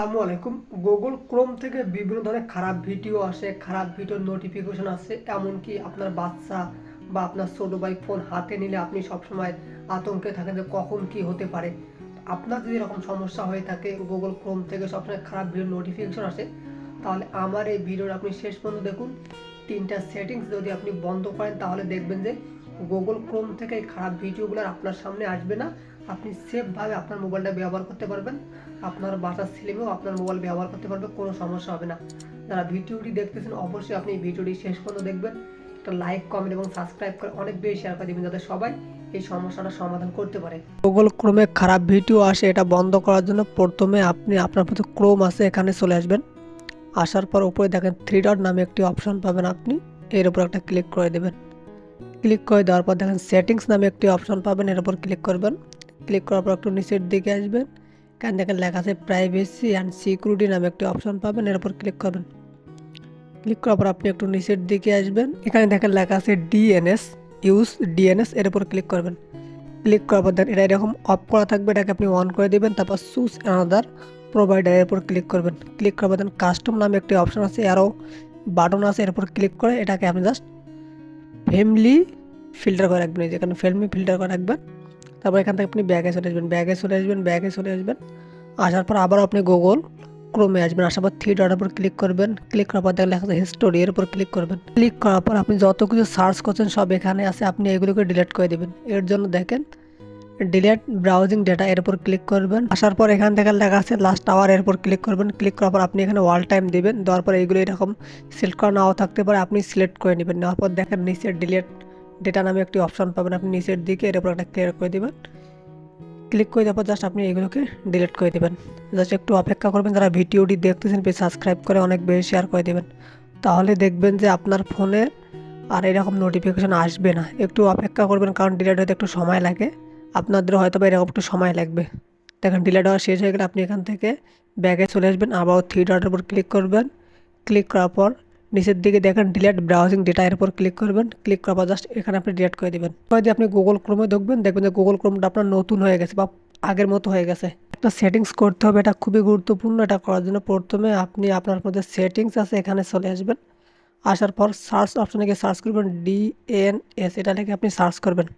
আসসালামু আলাইকুম। Google Chrome থেকে বিভিন্ন ধরনের খারাপ ভিডিও আসে, খারাপ ভিডিওর নোটিফিকেশন আসে, এমনকি আপনার বাচ্চা বা আপনার ছোটো ভাই ফোন হাতে নিলে আপনি সবসময় আতঙ্কে থাকেন যে কখন কি হতে পারে। আপনার যদি এরকম সমস্যা হয়ে থাকে গুগল ক্রোম থেকে সবসময় খারাপ ভিডিওর নোটিফিকেশন আসে, তাহলে আমার এই ভিডিওর আপনি শেষ পর্যন্ত দেখুন। তিনটা সেটিংস যদি আপনি বন্ধ করেন, তাহলে দেখবেন যে গুগল ক্রোম থেকে খারাপ ভিডিওগুলো আপনার সামনে আসবে না। আপনি সেফভাবে আপনার মোবাইলটা ব্যবহার করতে পারবেন। আপনার বাসার ছেলেমেয়েও আপনার মোবাইল ব্যবহার করতে পারবে, কোনো সমস্যা হবে না। যারা ভিডিওটি দেখতেছেন, অবশ্যই আপনি ভিডিওটি শেষ পর্যন্ত দেখবেন। একটা লাইক কমেন্ট এবং সাবস্ক্রাইব করে অনেক বেশি শেয়ার করে দেবেন, যাতে সবাই এই সমস্যাটা সমাধান করতে পারে। গুগল ক্রোমে খারাপ ভিডিও আসে, এটা বন্ধ করার জন্য প্রথমে আপনি আপনার প্রতি ক্রোম আছে, এখানে চলে আসবেন। আসার পর উপরে দেখেন থ্রি ডট নামে একটি অপশন পাবেন আপনি। এর উপর একটা ক্লিক করে দেবেন। ক্লিক করে দেওয়ার পর দেখেন সেটিংস নামে একটি অপশন পাবেন, এর উপর ক্লিক করবেন। ক্লিক করার পর একটু নিচের দিকে আসবেন। এখানে দেখেন লেখা আছে প্রাইভেসি অ্যান্ড সিকিউরিটি নামে একটি অপশন পাবেন, এর উপর ক্লিক করবেন। ক্লিক করার পর আপনি একটু নিচের দিকে আসবেন। এখানে দেখেন লেখা আছে ডিএনএস ইউজ ডিএনএস এর উপর ক্লিক করবেন। ক্লিক করার পর দেখেন এটা এরকম অফ করা থাকবে, এটাকে আপনি অন করে দেবেন, তারপর চুজ অ্যানাদার প্রোভাইডারের উপর ক্লিক করবেন। ক্লিক করার পর দেখেন কাস্টম নামে একটি অপশন আছে আরও বাটন আছে, এর উপর ক্লিক করে এটাকে আপনি জাস্ট ফ্যামিলি ফিল্টার করে রাখবেন, এই যেখানে ফ্যামিলি ফিল্টার করে রাখবেন। তারপর এখান থেকে আপনি ব্যাগে চলে আসবেন, ব্যাগে চলে আসবেন, ব্যাগে চলে আসবেন। আসার পর আবার আপনি গুগল ক্রোমে আসবেন, আসার পর থ্রি ডটের উপর ক্লিক করবেন। ক্লিক করার পর দেখলে যাচ্ছে হিস্টোরি এর উপর ক্লিক করবেন। ক্লিক করার পর আপনি যত কিছু সার্চ করছেন সব এখানে আছে, আপনি এগুলোকে ডিলিট করে দেবেন। এর জন্য দেখেন ডিলেট ব্রাউজিং ডেটা এর উপর ক্লিক করবেন। আসার পর এখান থেকে লেখা আছে লাস্ট আওয়ার এর উপর ক্লিক করবেন। ক্লিক করার পর আপনি এখানে ওয়াল টাইম দিবেন। দেওয়ার পর এইগুলো এরকম সিলেক্ট করা নাও থাকতে পারে। আপনি সিলেক্ট করে নেবেন। নেওয়ার পর দেখেন নিচে ডিলেট ডেটা নামে একটি অপশন পাবেন। আপনি নিচের দিকে এর উপর একটা ক্লিয়ার করে দেবেন। ক্লিক করে দেওয়ার পর জাস্ট আপনি এগুলোকে ডিলিট করে দেবেন। জাস্ট একটু অপেক্ষা করবেন। যারা ভিডিওটি দেখতেছেন প্লিজ সাবস্ক্রাইব করে অনেক বেশি শেয়ার করে দেবেন। তাহলে দেখবেন যে আপনার ফোনে আর এরকম নোটিফিকেশন আসবে না। একটু অপেক্ষা করবেন, কারণ ডিলেট হতে একটু সময় লাগে। আপনাদের হয়তো বা এরকম একটু সময় লাগবে। দেখেন ডিলেট হওয়া শেষ হয়ে গেলে আপনি এখান থেকে ব্যাগে চলে আসবেন আবার থ্রি ডটের উপর ক্লিক করবেন। ক্লিক করার পর নিচের দিকে দেখেন ডিলেট ব্রাউজিং ডেটা এর উপর ক্লিক করবেন। ক্লিক করার পর জাস্ট এখানে আপনি ডিলেট করে দেবেন। যদি আপনি গুগল ক্রোমে ঢুকবেন, দেখবেন যে গুগল ক্রোমটা আপনার নতুন হয়ে গেছে বা আগের মতো হয়ে গেছে। একটা সেটিংস করতে হবে, এটা খুবই গুরুত্বপূর্ণ। এটা করার জন্য প্রথমে আপনি আপনার মধ্যে সেটিংস আছে, এখানে চলে আসবেন। আসার পর সার্চ অপশনে গিয়ে সার্চ করবেন ডিএনএস এটা লিখে আপনি সার্চ করবেন।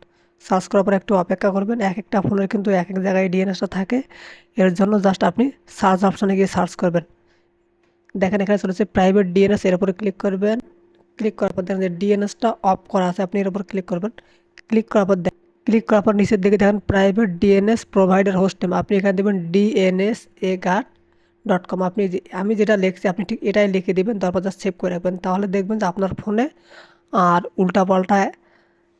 সার্চ করার পর একটু অপেক্ষা করবেন, এক একটা ফোনের কিন্তু এক এক জায়গায় ডিএনএসটা থাকে। এর জন্য জাস্ট আপনি সার্চ অপশানে গিয়ে সার্চ করবেন। দেখেন এখানে চলেছে প্রাইভেট ডিএনএস এর উপরে ক্লিক করবেন। ক্লিক করার পর দেখেন যে ডিএনএসটা অফ করা আছে, আপনি এর উপর ক্লিক করবেন। ক্লিক করার পর ক্লিক করার পর নিচের দিকে দেখেন private DNS provider host name আপনি এখানে দেবেন DNS AdGuard dot com আপনি আমি যেটা লিখছি, আপনি ঠিক এটাই লিখে দেবেন, তারপর জাস্ট সেভ করে রাখবেন। তাহলে দেখবেন যে আপনার ফোনে আর উল্টা উল্টাপাল্টা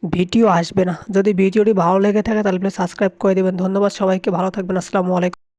ভিডিও আসবে না। যদি ভিডিওটি ভালো লেগে থাকে তাহলে আপনি সাবস্ক্রাইব করে দেবেন। ধন্যবাদ সবাইকে। ভালো থাকবেন। আসসালামু আলাইকুম।